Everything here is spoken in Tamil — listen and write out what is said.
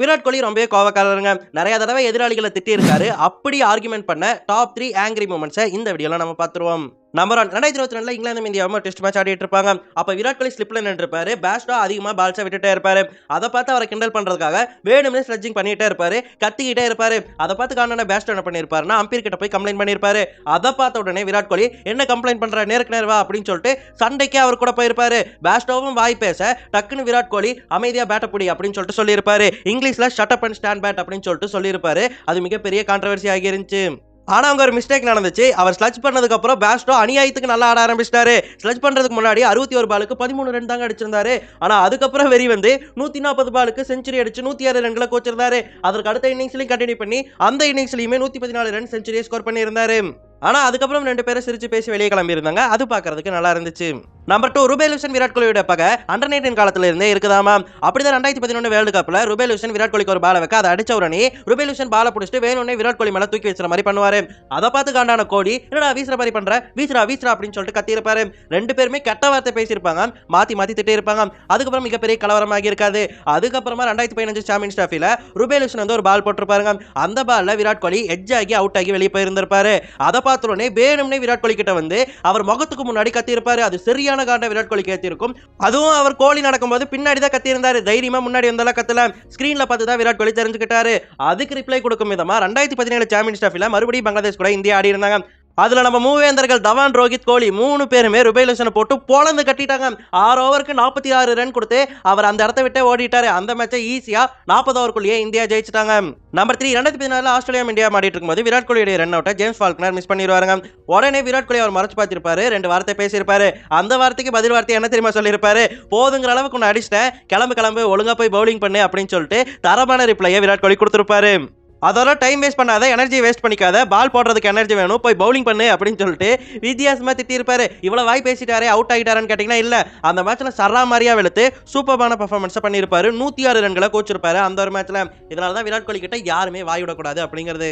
விராட் கோலி ரொம்பவே கோவக்காரருங்க. நிறைய தடவை எதிராளிகளை திட்டியிருக்காரு. அப்படி ஆர்குமெண்ட் பண்ண டாப் த்ரீ ஆங்கிரி மூமெண்ட்ஸை இந்த வீடியோவில் நம்ம பார்த்துருவோம். நம்பர் ஒன் ரெண்டாயிரத்தி இருபத்தி ரெண்டுல இங்கிலாந்து இந்தியாவும் டெஸ்ட் மேட்ச் ஆடிட்டு இருப்பாங்க. அப்ப விராட் கோலி ஸ்லிப்ல நின்றுப்பாரு. பேஸ்டா அதிகமா பால்ஸை விட்டுட்டே இருப்பாரு. அதை பார்த்து அவரை கிண்டல் பண்றதுக்காக வேணுமே ஸ்லெட்ஜிங் பண்ணிட்டே இருப்பாரு. கத்திக்கிட்டே இருப்பாரு. அதை பார்த்து காரணம் பேஸ்டோ என்ன பண்ணிருப்பாருன்னா அம்பீர் கிட்ட போய் கம்ப்ளைண்ட் பண்ணிருப்பாரு. அதை பார்த்த உடனே விராட் கோலி என்ன கம்ப்ளைண்ட் பண்ற? நேருக்கு நேர்வா அப்படின்னு சொல்லிட்டு சண்டைக்கே அவர் கூட போயிருப்பாரு. பேஸ்டோவும் வாய் பேச டக்குன்னு விராட் கோலி அமைதியா பேட்ட புடி அப்படின்னு சொல்லிட்டு சொல்லியிருப்பாரு. இங்கிலீஷ்ல shut up and stand bad அப்படின்னு சொல்லிட்டு சொல்லியிருப்பாரு. அது மிகப்பெரிய கான்ட்ரவர்சி ஆகியிருந்துச்சு ஆனால் அவங்க ஒரு மிஸ்டேக் நடந்துச்சு. அவர் ஸ்லட்ச் பண்ணதுக்கப்புறம் பேஸ்டோ அநியாயத்துக்கு நல்லா ஆட ஆரம்பிச்சிட்டாரு. ஸ்லட்ச் பண்ணுறதுக்கு முன்னாடி அறுபத்தி ஒரு பாலுக்கு பதிமூணு ரன் தாங்க அடிச்சிருந்தாரு. ஆனால் அதுக்கப்புறம் வெறி வந்து நூற்றி நாற்பது பாலுக்கு செஞ்சுரி அடிச்சு நூற்றி ஆறு ரன்களை கோச்சிருந்தாரு. அதற்கு அடுத்த இன்னிங்ஸ்லையும் கண்டினியூ பண்ணி அந்த இன்னிங்ஸ்லையுமே நூற்றி பதினாலு ரன் செஞ்சுரியை ஸ்கோர் பண்ணியிருந்தாரு. ஆனால் அதுக்கப்புறம் ரெண்டு பேரும் சிரிச்சு பேசி வெளியே கிளம்பியிருந்தாங்க. அது பார்க்கறதுக்கு நல்லா இருந்துச்சு. நம்பர் டூ ருபேலுசன் விராட் கோலியோட பகை அண்டர் நைன்டீன் காலத்துல இருந்தே இருக்குதாமா அப்படிதான் ரெண்டாயிரத்தி பதினொன்று வேர்ல்டு கப்ல ருபேலுசன் விராட் கோலிக்கு ஒரு பாலை வைக்க அதை அடிச்ச உடனே ருபேலுசன் பாலை பிடிச்சிட்டு வேணும்னே விராட் கோலி மேல தூக்கி வச்சுற மாதிரி பண்ணுவாரு. அதை பார்த்து காண்டான கோடி என்னடா வீசுற மாதிரி பண்ற? வீசுறா வீசுறா அப்படின்னு சொல்லிட்டு கத்தியிருப்பாரு. ரெண்டு பேருமே கெட்ட வார்த்தை பேசியிருப்பாங்க. மாத்தி மாத்தி திட்டே இருப்பாங்க அதுக்கப்புறம் மிகப்பெரிய கலவரமாக இருக்காது. அதுக்கப்புறமா ரெண்டாயிரத்தி பதினஞ்சு சாம்பியன்ஸ் டிராஃபில ருபேலுசன் வந்து ஒரு பால் போட்டிருப்பாருங்க. அந்த பால்ல விராட் கோலி எட்ஜ் ஆகி அவுட் ஆகி வெளியே போயிருந்திருப்பாரு. அதை பார்த்த வேணும்னே விராட் கோலி கிட்ட வந்து அவர் முகத்துக்கு முன்னாடி கத்தியிருப்பாரு. அது சரியான காண்ட விராட் கோலி கத்தியிருக்கும் அதுவும் அவர் கோலி நடக்கும்போது பின்னாடி தான் கத்தியிருந்தாரு. தைரியமா முன்னாடி வந்தாலும் கத்தல. ஸ்கிரீன்ல பார்த்து தான் விராட் கோலி தெரிஞ்சுக்கிட்டாரு. அதுக்கு ரிப்ளை கொடுக்கும் விதமா ரெண்டாயிரத்தி பதினேழு சாம்பியன்ஸ் டிராஃபில மறுபடியும் பங்களாதேஷ் கூட இந்தியா ஆடி இருந்தாங்க. அதுல நம்ம மூவேந்தர்கள் தவான் ரோஹித் கோலி மூணு பேருமே ருபேலுசனை போட்டு போலந்து கட்டிட்டாங்க. ஆறு ஓவருக்கு நாற்பத்தி ஆறு ரன் கொடுத்து அவர் அந்த இடத்த விட்டே ஓடிட்டாரு. அந்த மேட்சை ஈஸியா நாற்பது ஓவருக்குள்ளேயே இந்தியா ஜெயிச்சிட்டாங்க. நம்பர் த்ரீ ரெண்டாயிரத்தி பதினாலு ஆஸ்திரேலியா இந்தியா ஆடிட்டு இருக்கும்போது விராட் கோலியுடைய ரன் அவுட்டை ஜேம்ஸ் ஃபால்க்னர் மிஸ் பண்ணிடுவாருங்க. உடனே விராட் கோலி அவர் மறைச்சு பார்த்திருப்பாரு. ரெண்டு வார்த்தை பேசியிருப்பாரு. அந்த வார்த்தைக்கு பதில் வார்த்தை என்ன தெரியுமா சொல்லியிருப்பாரு? போதுங்கிற அளவுக்கு ஒன்று அடிச்சிட்டேன். கிளம்பு கிளம்பு ஒழுங்கா போய் பவுலிங் பண்ணு அப்படின்னு சொல்லிட்டு தரமான ரிப்ளையை விராட் கோலி கொடுத்துருப்பாரு. அதோட டைம் வேஸ்ட் பண்ணாத எனர்ஜி வேஸ்ட் பண்ணிக்காத பால் போடுறதுக்கு எனர்ஜி வேணும் போய் பவுலிங் பண்ணு அப்படின்னு சொல்லிட்டு வித்தியாசமா திட்டிருப்பாரு இவ்வளவு வாய் பேசிட்டாரே அவுட் ஆகிட்டாரான்னு கேட்டிங்கன்னா இல்ல. அந்த மேட்ச்ல சரா மாதிரியா வெளுத்து சூப்பரான பர்ஃபார்மன்ஸை பண்ணியிருப்பாரு. நூத்தி ஆறு ரன்களை கோச்சிருப்பாரு. அந்த ஒரு மேட்ச்ல இதனால தான் விராட் கோலி கிட்ட யாருமே வாய் விடக்கூடாது அப்படிங்கிறது.